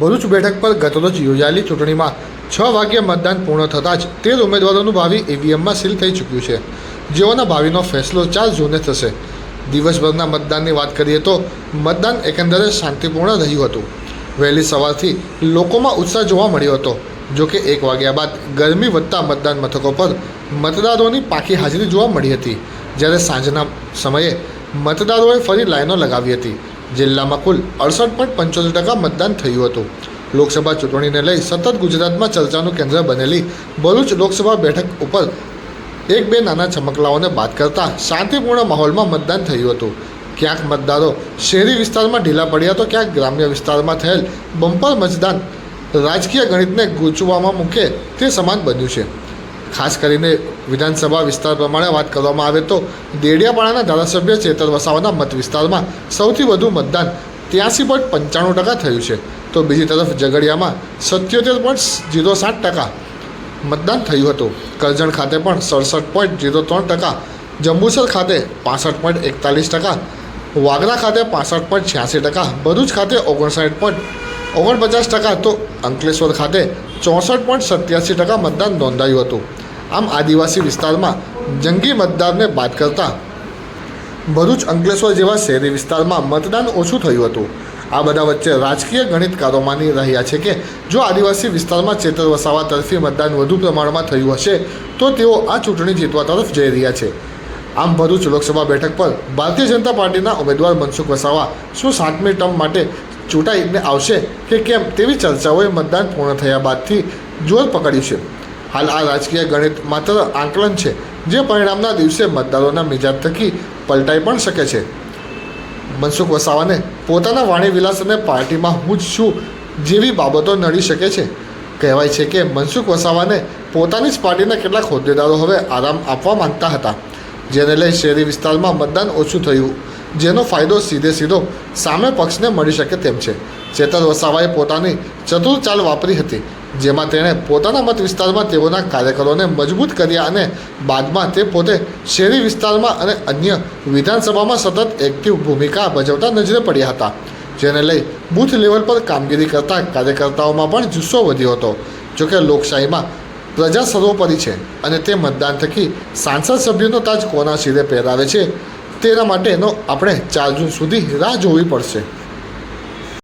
ભરૂચ બેઠક પર ગતરોજ યોજાયેલી ચૂંટણીમાં છ વાગ્યે મતદાન પૂર્ણ થતાં જ તેર ઉમેદવારોનું ભાવિ ઈવીએમમાં સીલ થઈ ચૂક્યું છે. જેઓના ભાવિનો ફેસલો ચાર જૂને થશે. દિવસભરના મતદાનની વાત કરીએ તો મતદાન એકંદરે શાંતિપૂર્ણ રહ્યું હતું. વહેલી સવારથી લોકોમાં ઉત્સાહ જોવા મળ્યો હતો. જોકે એક વાગ્યા બાદ ગરમી વધતા મતદાન મથકો પર મતદારોની પાકી હાજરી જોવા મળી હતી. જ્યારે સાંજના સમયે મતદારોએ ફરી લાઈનો લગાવી હતી. જિલ્લામાં કુલ અડસઠ પોઈન્ટ પંચોતેર ટકા મતદાન થયું હતું. લોકસભા ચૂંટણીને લઈ સતત ગુજરાતમાં ચર્ચાનું કેન્દ્ર બનેલી ભરૂચ લોકસભા બેઠક ઉપર એક બે નાના ચમકલાઓને બાદ કરતા શાંતિપૂર્ણ માહોલમાં મતદાન થયું હતું. ક્યાંક મતદારો શહેરી વિસ્તારમાં ઢીલા પડ્યા તો ક્યાંક ગ્રામ્ય વિસ્તારમાં થયેલ બમ્પર મતદાન રાજકીય ગણિતને ગૂંચવામાં મૂકે તે સમાન બન્યું છે. ખાસ કરીને વિધાનસભા વિસ્તાર પ્રમાણે વાત કરવામાં આવે તો દેડિયાપાડાના ધારાસભ્ય ચેતર વસાવાના મત વિસ્તારમાં સૌથી વધુ મતદાન ત્યાંસી પોઈન્ટ પંચાણું ટકા થયું છે. તો બીજી તરફ ઝઘડિયામાં સત્યોતેર પોઈન્ટ જીરો સાત ટકા મતદાન થયું હતું. કરજણ ખાતે પણ સડસઠ પોઈન્ટ જીરો ત્રણ ટકા, જંબુસર ખાતે પાસઠ પોઈન્ટ એકતાલીસ ટકા, વાગરા ખાતે પાસઠ પોઈન્ટ છ્યાસી ટકા, ભરૂચ ખાતે ઓગણસાઠ પોઈન્ટ ઓગણપચાસ ટકા, તો અંકલેશ્વર ખાતે ચોસઠ પોઈન્ટ સત્યાસી ટકા મતદાન નોંધાયું હતું. આમ આદિવાસી વિસ્તારમાં જંગી મતદારને બાદ કરતાં ભરૂચ અંકલેશ્વર જેવા શહેરી વિસ્તારમાં મતદાન ઓછું થયું હતું. આ બધા વચ્ચે રાજકીય ગણિતકારો માની રહ્યા છે કે જો આદિવાસી વિસ્તારમાં ચેતર વસાવા તરફી મતદાન વધુ પ્રમાણમાં થયું હશે, તો તેઓ આ ચૂંટણી જીતવા તરફ જઈ રહ્યા છે. આમ ભરૂચ લોકસભા બેઠક પર ભારતીય જનતા પાર્ટીના ઉમેદવાર મનસુખ વસાવા શું સાતમી ટર્મ માટે ચૂંટાઈને આવશે કે કેમ તેવી ચર્ચાઓએ મતદાન પૂર્ણ થયા બાદથી જોર પકડ્યું છે. હાલ આ રાજકીય ગણિત માત્ર આંકલન છે, જે પરિણામના દિવસે મતદારોના મિજાજ થકી પલટાઈ પણ શકે છે. મનસુખ વસાવાને પોતાના વાણી વિલાસ અને પાર્ટીમાં હું જ છું જેવી બાબતો નડી શકે છે. કહેવાય છે કે મનસુખ વસાવાને પોતાની જ પાર્ટીના કેટલાક હોદ્દેદારો હવે આરામ આપવા માંગતા હતા, જેને લઈ શહેરી વિસ્તારમાં મતદાન ઓછું થયું, જેનો ફાયદો સીધે સીધો સામે પક્ષને મળી શકે તેમ છે. ચેતર વસાવાએ પોતાની ચતુર ચાલ વાપરી હતી જેમાં તેણે પોતાના મત વિસ્તારમાં તેઓના કાર્યકરોને મજબૂત કર્યા અને બાદમાં તે પોતે શહેરી વિસ્તારમાં અને અન્ય વિધાનસભામાં સતત એક્ટિવ ભૂમિકા ભજવતા નજરે પડ્યા હતા. જેને લઈ બૂથ લેવલ પર કામગીરી કરતા કાર્યકર્તાઓમાં પણ જુસ્સો વધ્યો હતો. જોકે લોકશાહીમાં પ્રજા સર્વોપરી છે અને તે મતદાન થકી સાંસદ સભ્યનો તાજ કોના શિરે પહેરાવે છે તેના માટેનો આપણે ચાર જૂન સુધી રાહ જોવી પડશે.